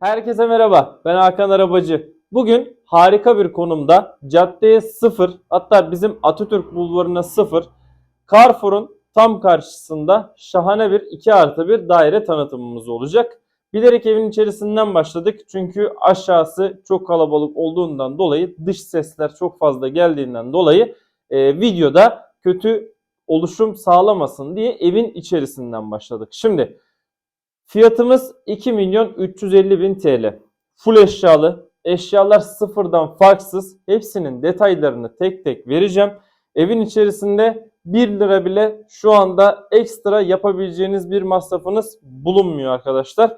Herkese merhaba. Ben Hakan Arabacı. Bugün harika bir konumda caddeye sıfır hatta bizim Atatürk Bulvarı'na sıfır Carrefour'un tam karşısında şahane bir 2 artı bir daire tanıtımımız olacak. Bilerek evin içerisinden başladık çünkü aşağısı çok kalabalık olduğundan dolayı dış sesler çok fazla geldiğinden dolayı e, videoda kötü oluşum sağlamasın diye evin içerisinden başladık. Şimdi Fiyatımız 2 milyon 350 bin TL. Full eşyalı. Eşyalar sıfırdan farksız. Hepsinin detaylarını tek tek vereceğim. Evin içerisinde 1 lira bile şu anda ekstra yapabileceğiniz bir masrafınız bulunmuyor arkadaşlar.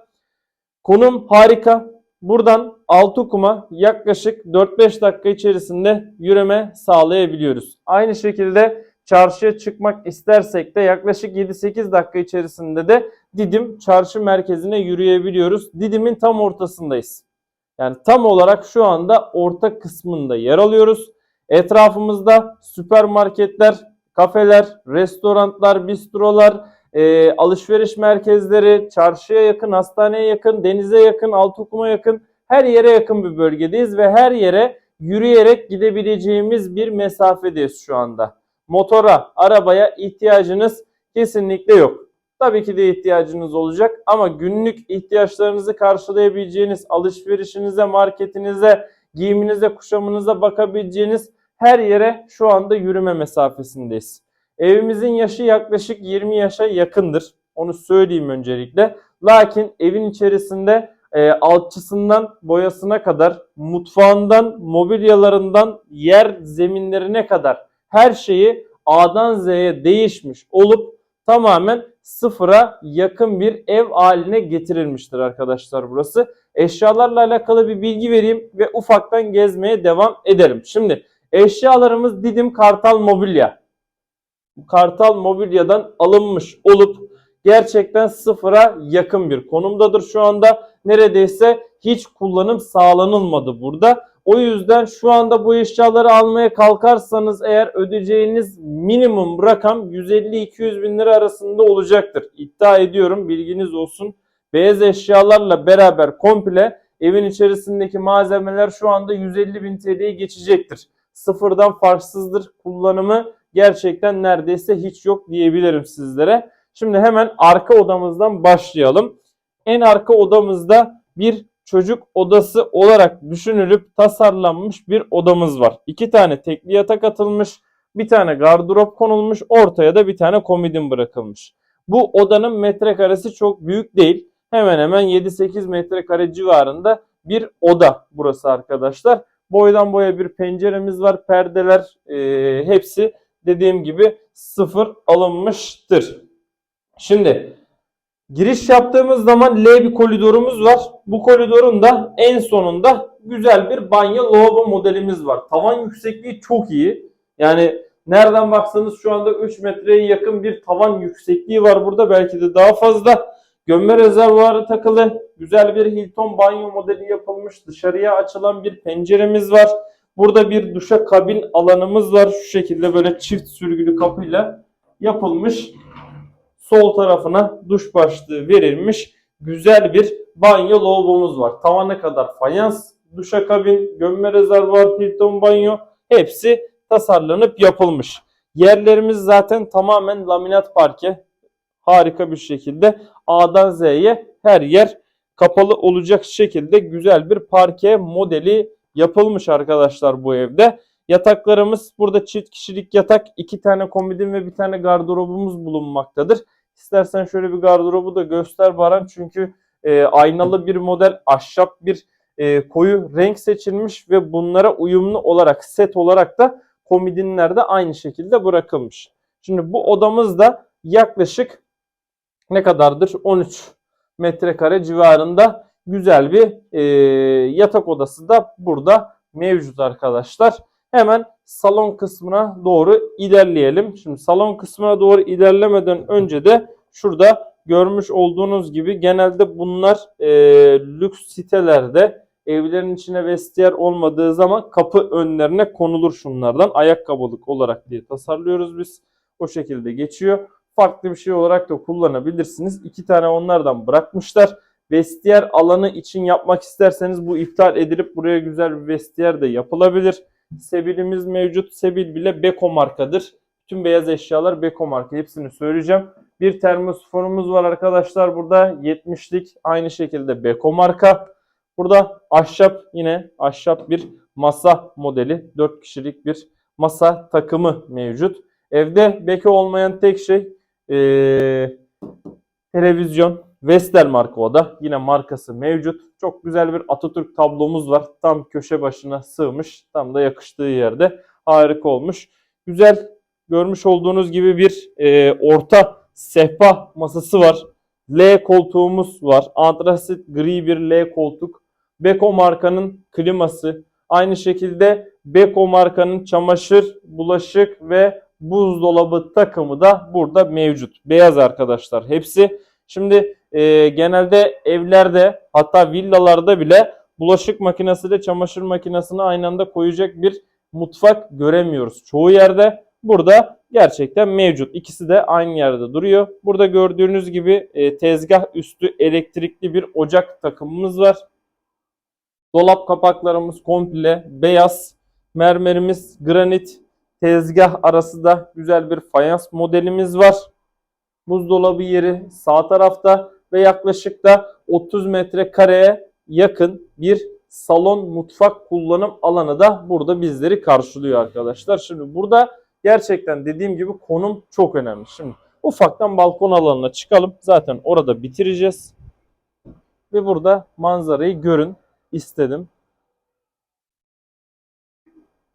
Konum harika. Buradan Altıkum'a yaklaşık 4-5 dakika içerisinde yürüme sağlayabiliyoruz. Aynı şekilde çarşıya çıkmak istersek de yaklaşık 7-8 dakika içerisinde de Didim çarşı merkezine yürüyebiliyoruz. Didim'in tam ortasındayız. Yani tam olarak şu anda orta kısmında yer alıyoruz. Etrafımızda süpermarketler, kafeler, restoranlar, bistrolar, e, alışveriş merkezleri, çarşıya yakın, hastaneye yakın, denize yakın, Altıkum'a yakın her yere yakın bir bölgedeyiz ve her yere yürüyerek gidebileceğimiz bir mesafedeyiz şu anda. Motora, arabaya ihtiyacınız kesinlikle yok. Tabii ki de ihtiyacınız olacak ama günlük ihtiyaçlarınızı karşılayabileceğiniz, alışverişinize, marketinize, giyiminize, kuşamınıza bakabileceğiniz her yere şu anda yürüme mesafesindeyiz. Evimizin yaşı yaklaşık 20 yaşa yakındır. Onu söyleyeyim öncelikle. Lakin evin içerisinde e, alçısından boyasına kadar, mutfağından, mobilyalarından, yer zeminlerine kadar her şeyi A'dan Z'ye değişmiş olup tamamen sıfıra yakın bir ev haline getirilmiştir arkadaşlar burası. Eşyalarla alakalı bir bilgi vereyim ve ufaktan gezmeye devam edelim. Şimdi eşyalarımız Didim Kartal Mobilya. Kartal Mobilya'dan alınmış olup gerçekten sıfıra yakın bir konumdadır şu anda. Neredeyse hiç kullanım sağlanılmadı burada. O yüzden şu anda bu eşyaları almaya kalkarsanız eğer ödeyeceğiniz minimum rakam 150-200 bin lira arasında olacaktır. İddia ediyorum bilginiz olsun. Beyaz eşyalarla beraber komple evin içerisindeki malzemeler şu anda 150 bin TL'ye geçecektir. Sıfırdan farksızdır kullanımı gerçekten neredeyse hiç yok diyebilirim sizlere. Şimdi hemen arka odamızdan başlayalım. En arka odamızda bir çocuk odası olarak düşünülüp tasarlanmış bir odamız var. İki tane tekli yatak atılmış, bir tane gardırop konulmuş, ortaya da bir tane komodin bırakılmış. Bu odanın metrekaresi çok büyük değil. Hemen hemen 7-8 metrekare civarında bir oda burası arkadaşlar. Boydan boya bir penceremiz var, perdeler e, hepsi dediğim gibi sıfır alınmıştır. Şimdi Giriş yaptığımız zaman L bir koridorumuz var. Bu koridorun da en sonunda güzel bir banyo lavabo modelimiz var. Tavan yüksekliği çok iyi. Yani nereden baksanız şu anda 3 metreye yakın bir tavan yüksekliği var burada. Belki de daha fazla. Gömme rezervuarı takılı. Güzel bir Hilton banyo modeli yapılmış. Dışarıya açılan bir penceremiz var. Burada bir duşa kabin alanımız var. Şu şekilde böyle çift sürgülü kapıyla yapılmış sol tarafına duş başlığı verilmiş güzel bir banyo lavabomuz var. Tavana kadar fayans, duşakabin, gömme rezervuar, Hilton banyo hepsi tasarlanıp yapılmış. Yerlerimiz zaten tamamen laminat parke. Harika bir şekilde A'dan Z'ye her yer kapalı olacak şekilde güzel bir parke modeli yapılmış arkadaşlar bu evde. Yataklarımız burada çift kişilik yatak, iki tane komodin ve bir tane gardırobumuz bulunmaktadır. İstersen şöyle bir gardırobu da göster Baran. Çünkü e, aynalı bir model, ahşap bir e, koyu renk seçilmiş ve bunlara uyumlu olarak set olarak da komodinler de aynı şekilde bırakılmış. Şimdi bu odamız da yaklaşık ne kadardır? 13 metrekare civarında güzel bir e, yatak odası da burada mevcut arkadaşlar. Hemen salon kısmına doğru ilerleyelim. Şimdi salon kısmına doğru ilerlemeden önce de şurada görmüş olduğunuz gibi genelde bunlar e, lüks sitelerde evlerin içine vestiyer olmadığı zaman kapı önlerine konulur şunlardan. Ayakkabılık olarak diye tasarlıyoruz biz. O şekilde geçiyor. Farklı bir şey olarak da kullanabilirsiniz. İki tane onlardan bırakmışlar. vestiyer alanı için yapmak isterseniz bu iptal edilip buraya güzel bir vestiyer de yapılabilir. Sebilimiz mevcut. Sebil bile Beko markadır. Tüm beyaz eşyalar Beko marka. Hepsini söyleyeceğim. Bir termosforumuz var arkadaşlar burada. 70'lik aynı şekilde Beko marka. Burada ahşap yine ahşap bir masa modeli. 4 kişilik bir masa takımı mevcut. Evde Beko olmayan tek şey eee, televizyon. Vestel marka o da. Yine markası mevcut. Çok güzel bir Atatürk tablomuz var. Tam köşe başına sığmış. Tam da yakıştığı yerde. Harika olmuş. Güzel görmüş olduğunuz gibi bir e, orta sehpa masası var. L koltuğumuz var. Antrasit gri bir L koltuk. Beko markanın kliması. Aynı şekilde Beko markanın çamaşır, bulaşık ve buzdolabı takımı da burada mevcut. Beyaz arkadaşlar hepsi. Şimdi e, genelde evlerde hatta villalarda bile bulaşık makinesi ile çamaşır makinesini aynı anda koyacak bir mutfak göremiyoruz. Çoğu yerde burada gerçekten mevcut. İkisi de aynı yerde duruyor. Burada gördüğünüz gibi e, tezgah üstü elektrikli bir ocak takımımız var. Dolap kapaklarımız komple beyaz. Mermerimiz granit. Tezgah arası da güzel bir fayans modelimiz var. Buzdolabı yeri sağ tarafta ve yaklaşık da 30 metrekareye yakın bir salon mutfak kullanım alanı da burada bizleri karşılıyor arkadaşlar. Şimdi burada gerçekten dediğim gibi konum çok önemli. Şimdi ufaktan balkon alanına çıkalım. Zaten orada bitireceğiz. Ve burada manzarayı görün istedim.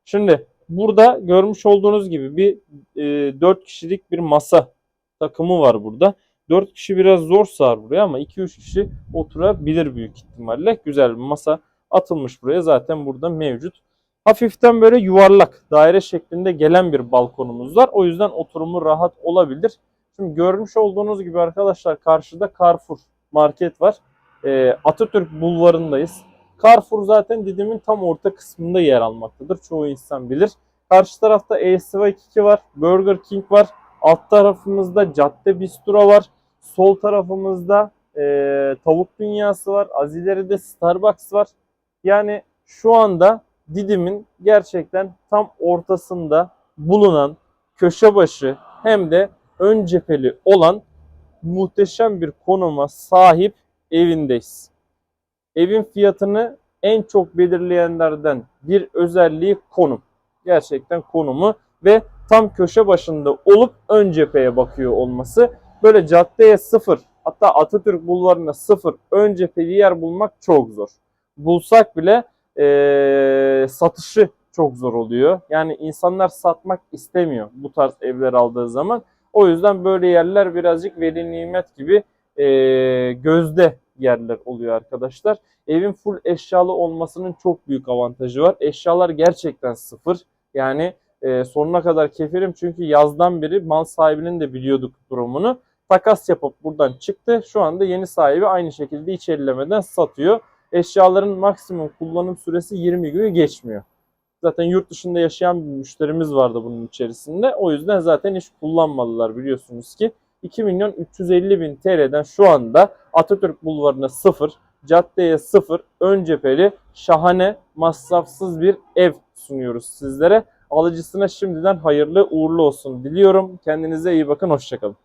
Şimdi burada görmüş olduğunuz gibi bir e, 4 kişilik bir masa takımı var burada. 4 kişi biraz zor sığar buraya ama 2-3 kişi oturabilir büyük ihtimalle. Güzel bir masa atılmış buraya zaten burada mevcut. Hafiften böyle yuvarlak daire şeklinde gelen bir balkonumuz var. O yüzden oturumu rahat olabilir. Şimdi görmüş olduğunuz gibi arkadaşlar karşıda Carrefour market var. Ee, Atatürk bulvarındayız. Carrefour zaten Didim'in tam orta kısmında yer almaktadır. Çoğu insan bilir. Karşı tarafta ESV2 var. Burger King var. Alt tarafımızda Cadde Bistro var. Sol tarafımızda eee, Tavuk Dünyası var. Az ileride Starbucks var. Yani şu anda Didim'in gerçekten tam ortasında bulunan köşe başı hem de ön cepheli olan muhteşem bir konuma sahip evindeyiz. Evin fiyatını en çok belirleyenlerden bir özelliği konum. Gerçekten konumu ve tam köşe başında olup ön cepheye bakıyor olması. Böyle caddeye sıfır hatta Atatürk bulvarına sıfır ön cepheli yer bulmak çok zor. Bulsak bile eee, satışı çok zor oluyor. Yani insanlar satmak istemiyor bu tarz evler aldığı zaman. O yüzden böyle yerler birazcık veli nimet gibi eee, gözde yerler oluyor arkadaşlar. Evin full eşyalı olmasının çok büyük avantajı var. Eşyalar gerçekten sıfır. Yani e, sonuna kadar kefilim çünkü yazdan beri mal sahibinin de biliyorduk durumunu. Takas yapıp buradan çıktı. Şu anda yeni sahibi aynı şekilde hiç ellemeden satıyor. Eşyaların maksimum kullanım süresi 20 günü geçmiyor. Zaten yurt dışında yaşayan bir müşterimiz vardı bunun içerisinde. O yüzden zaten hiç kullanmadılar biliyorsunuz ki. 2 milyon 350 bin TL'den şu anda Atatürk Bulvarı'na sıfır, caddeye sıfır, ön cepheli, şahane, masrafsız bir ev sunuyoruz sizlere. Alıcısına şimdiden hayırlı uğurlu olsun diliyorum. Kendinize iyi bakın, hoşçakalın.